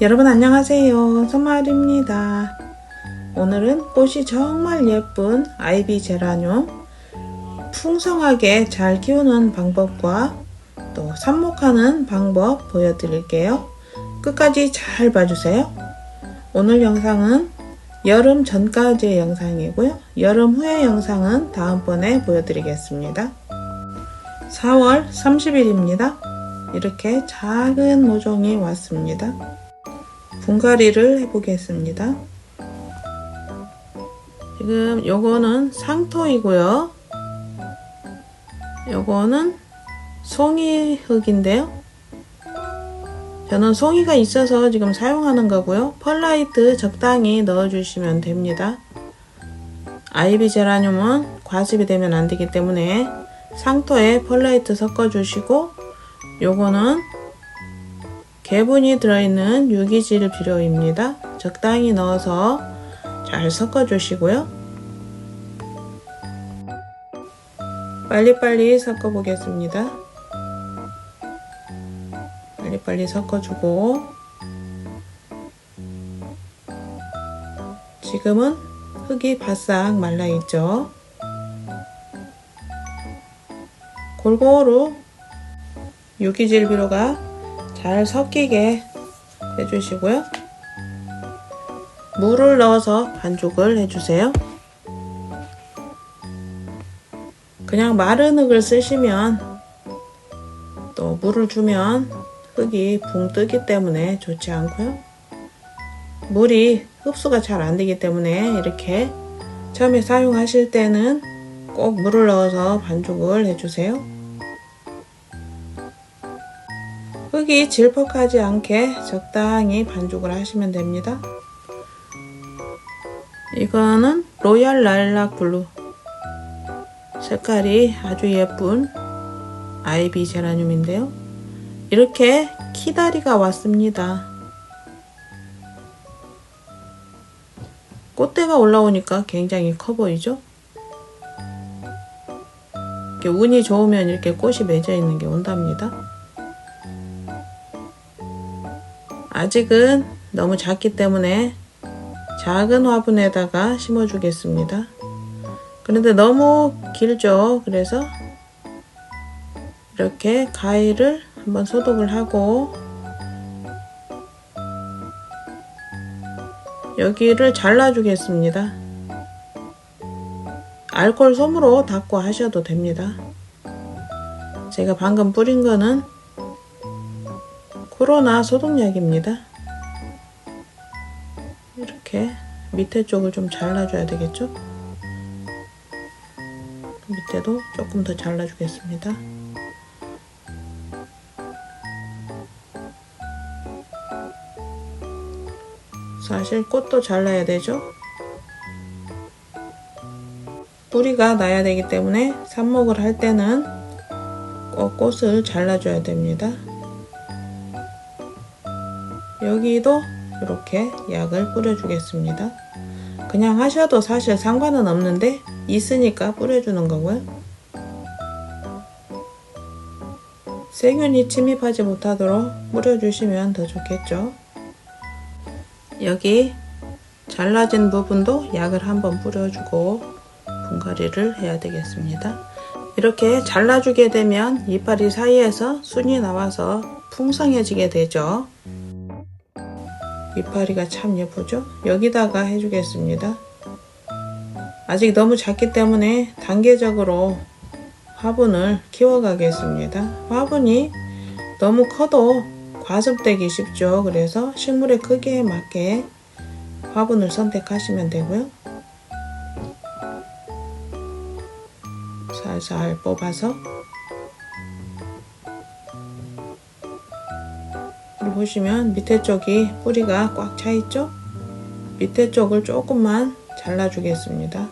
여러분 안녕하세요. 선마을입니다. 오늘은 꽃이 정말 예쁜 아이비 제라늄 풍성하게 잘 키우는 방법과 또 삽목하는 방법 보여드릴게요. 끝까지 잘 봐주세요. 오늘 영상은 여름 전까지의 영상이고요. 여름 후의 영상은 다음번에 보여드리겠습니다. 4월 30일입니다. 이렇게 작은 모종이 왔습니다. 분갈이를 해보겠습니다. 지금 요거는 상토이고요. 요거는 송이 흙인데요. 저는 송이가 있어서 지금 사용하는 거고요. 펄라이트 적당히 넣어주시면 됩니다. 아이비 제라늄은 과습이 되면 안 되기 때문에 상토에 펄라이트 섞어주시고 요거는 개분이 들어있는 유기질 비료입니다. 적당히 넣어서 잘 섞어 주시고요. 빨리빨리 섞어 보겠습니다. 빨리빨리 섞어주고 지금은 흙이 바싹 말라있죠. 골고루 유기질 비료가 잘 섞이게 해주시고요. 물을 넣어서 반죽을 해주세요. 그냥 마른 흙을 쓰시면 또 물을 주면 흙이 붕 뜨기 때문에 좋지 않고요. 물이 흡수가 잘 안 되기 때문에 이렇게 처음에 사용하실 때는 꼭 물을 넣어서 반죽을 해주세요. 흙이 질퍽하지 않게 적당히 반죽을 하시면 됩니다. 이거는 로얄 라일락 블루 색깔이 아주 예쁜 아이비 제라늄인데요. 이렇게 키다리가 왔습니다. 꽃대가 올라오니까 굉장히 커 보이죠? 이렇게 운이 좋으면 이렇게 꽃이 맺어 있는 게 온답니다. 아직은 너무 작기 때문에 작은 화분에다가 심어 주겠습니다. 그런데 너무 길죠? 그래서 이렇게 가위를 한번 소독을 하고 여기를 잘라 주겠습니다. 알콜 솜으로 닦고 하셔도 됩니다. 제가 방금 뿌린 거는 코로나 소독약입니다. 이렇게 밑에 쪽을 좀 잘라줘야 되겠죠? 밑에도 조금 더 잘라주겠습니다. 사실 꽃도 잘라야 되죠? 뿌리가 나야 되기 때문에 삽목을 할 때는 꼭 꽃을 잘라줘야 됩니다. 여기도 이렇게 약을 뿌려주겠습니다. 그냥 하셔도 사실 상관은 없는데 있으니까 뿌려주는 거고요. 세균이 침입하지 못하도록 뿌려주시면 더 좋겠죠. 여기 잘라진 부분도 약을 한번 뿌려주고 분갈이를 해야 되겠습니다. 이렇게 잘라주게 되면 이파리 사이에서 순이 나와서 풍성해지게 되죠. 이파리가 참 예쁘죠? 여기다가 해주겠습니다. 아직 너무 작기 때문에 단계적으로 화분을 키워가겠습니다. 화분이 너무 커도 과습되기 쉽죠. 그래서 식물의 크기에 맞게 화분을 선택하시면 되고요. 살살 뽑아서 보시면 밑에 쪽이 뿌리가 꽉 차 있죠? 밑에 쪽을 조금만 잘라 주겠습니다.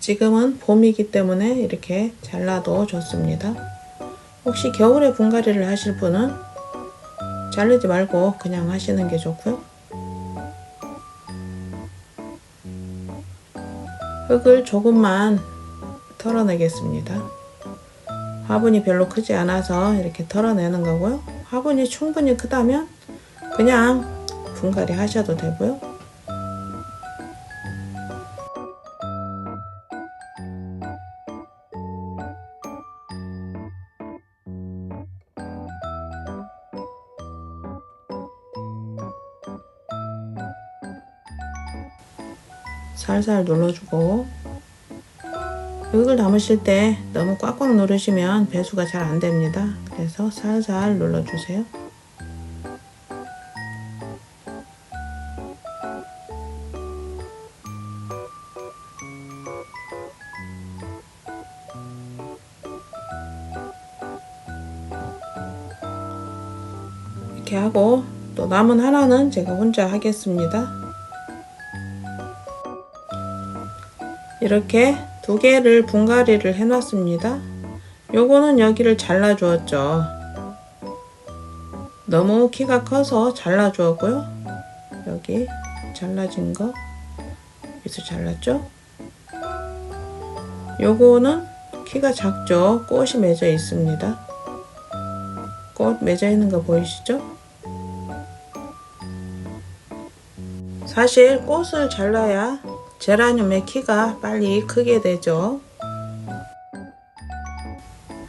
지금은 봄이기 때문에 이렇게 잘라도 좋습니다. 혹시 겨울에 분갈이를 하실 분은 자르지 말고 그냥 하시는 게 좋고요. 흙을 조금만 털어내겠습니다. 화분이 별로 크지 않아서 이렇게 털어내는 거고요. 화분이 충분히 크다면 그냥 분갈이 하셔도 되고요. 살살 눌러주고 흙을 담으실 때 너무 꽉꽉 누르시면 배수가 잘 안 됩니다. 그래서 살살 눌러주세요. 이렇게 하고 또 남은 하나는 제가 혼자 하겠습니다. 이렇게 두 개를 분갈이를 해놨습니다. 요거는 여기를 잘라 주었죠. 너무 키가 커서 잘라 주었고요. 여기 잘라진 거 여기서 잘랐죠? 요거는 키가 작죠? 꽃이 맺어 있습니다. 꽃 맺어 있는 거 보이시죠? 사실 꽃을 잘라야 제라늄의 키가 빨리 크게 되죠.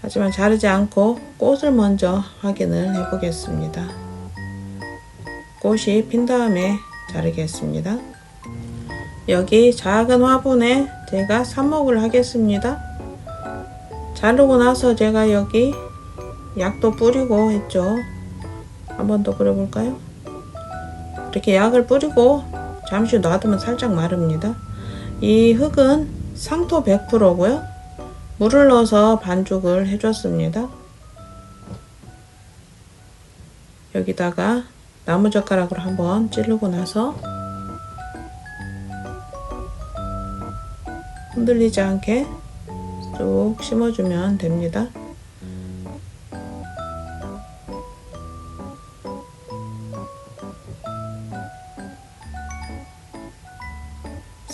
하지만 자르지 않고 꽃을 먼저 확인을 해 보겠습니다. 꽃이 핀 다음에 자르겠습니다. 여기 작은 화분에 제가 삽목을 하겠습니다. 자르고 나서 제가 여기 약도 뿌리고 했죠. 한 번 더 뿌려볼까요? 이렇게 약을 뿌리고 잠시 놔두면 살짝 마릅니다. 이 흙은 상토 100%고요. 물을 넣어서 반죽을 해줬습니다. 여기다가 나무젓가락으로 한번 찌르고 나서 흔들리지 않게 쭉 심어주면 됩니다.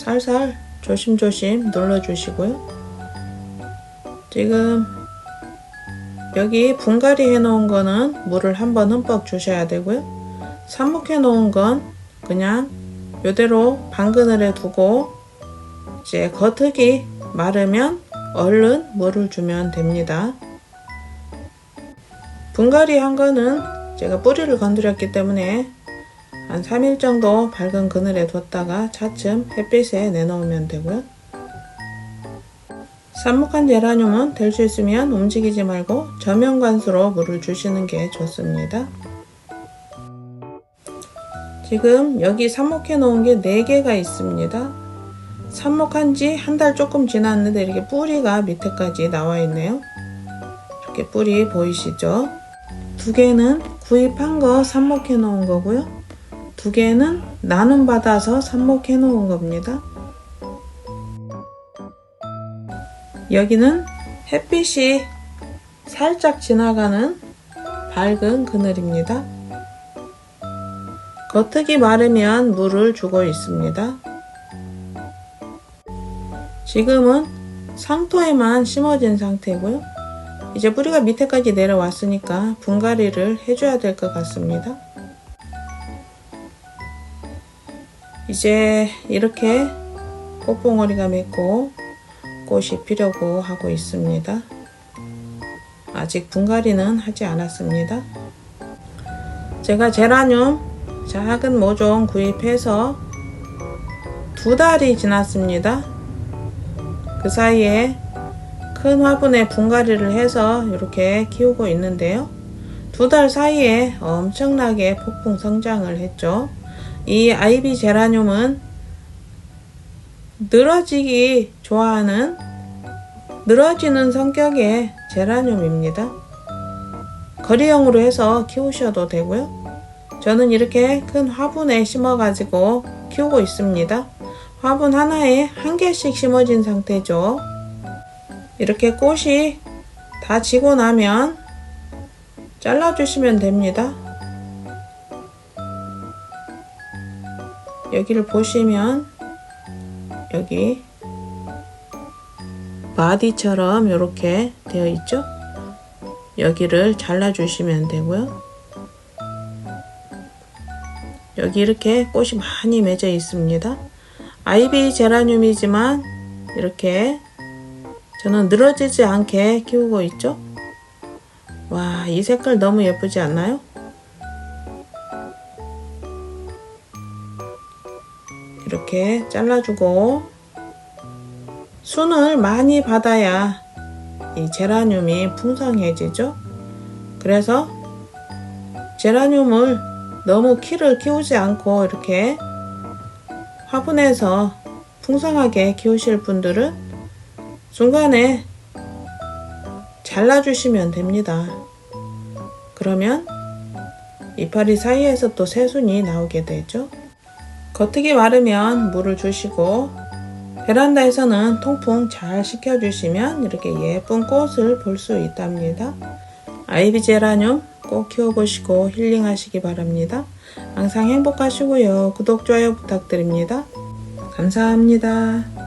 살살 조심조심 눌러주시고요. 지금 여기 분갈이 해놓은 거는 물을 한번 흠뻑 주셔야 되고요. 삽목해 놓은 건 그냥 이대로 방그늘에 두고 이제 겉흙이 마르면 얼른 물을 주면 됩니다. 분갈이 한 거는 제가 뿌리를 건드렸기 때문에 한 3일 정도 밝은 그늘에 뒀다가 차츰 햇빛에 내놓으면 되고요. 삽목한 제라늄은 될 수 있으면 움직이지 말고 저면 관수로 물을 주시는 게 좋습니다. 지금 여기 삽목해 놓은 게 4개가 있습니다. 삽목한 지 한 달 조금 지났는데 이렇게 뿌리가 밑에까지 나와 있네요. 이렇게 뿌리 보이시죠? 두 개는 구입한 거 삽목해 놓은 거고요. 두 개는 나눔 받아서 삽목해 놓은 겁니다. 여기는 햇빛이 살짝 지나가는 밝은 그늘입니다. 겉흙이 마르면 물을 주고 있습니다. 지금은 상토에만 심어진 상태고요. 이제 뿌리가 밑에까지 내려왔으니까 분갈이를 해줘야 될 것 같습니다. 이제 이렇게 꽃봉오리가 맺고 꽃이 피려고 하고 있습니다. 아직 분갈이는 하지 않았습니다. 제가 제라늄 작은 모종 구입해서 두 달이 지났습니다. 그 사이에 큰 화분에 분갈이를 해서 이렇게 키우고 있는데요. 두 달 사이에 엄청나게 폭풍 성장을 했죠. 이 아이비 제라늄은 늘어지기 좋아하는 늘어지는 성격의 제라늄입니다. 거리형으로 해서 키우셔도 되고요. 저는 이렇게 큰 화분에 심어가지고 키우고 있습니다. 화분 하나에 한 개씩 심어진 상태죠. 이렇게 꽃이 다 지고 나면 잘라주시면 됩니다. 여기를 보시면 여기 마디처럼 이렇게 되어 있죠? 여기를 잘라주시면 되고요. 여기 이렇게 꽃이 많이 맺어 있습니다. 아이비 제라늄이지만 이렇게 저는 늘어지지 않게 키우고 있죠. 와, 이 색깔 너무 예쁘지 않나요? 이렇게 잘라주고 순을 많이 받아야 이 제라늄이 풍성해지죠. 그래서 제라늄을 너무 키를 키우지 않고 이렇게 화분에서 풍성하게 키우실 분들은 중간에 잘라주시면 됩니다. 그러면 이파리 사이에서 또 새순이 나오게 되죠. 겉흙이 마르면 물을 주시고 베란다에서는 통풍 잘 시켜주시면 이렇게 예쁜 꽃을 볼 수 있답니다. 아이비 제라늄 꼭 키워보시고 힐링하시기 바랍니다. 항상 행복하시고요. 구독, 좋아요 부탁드립니다. 감사합니다.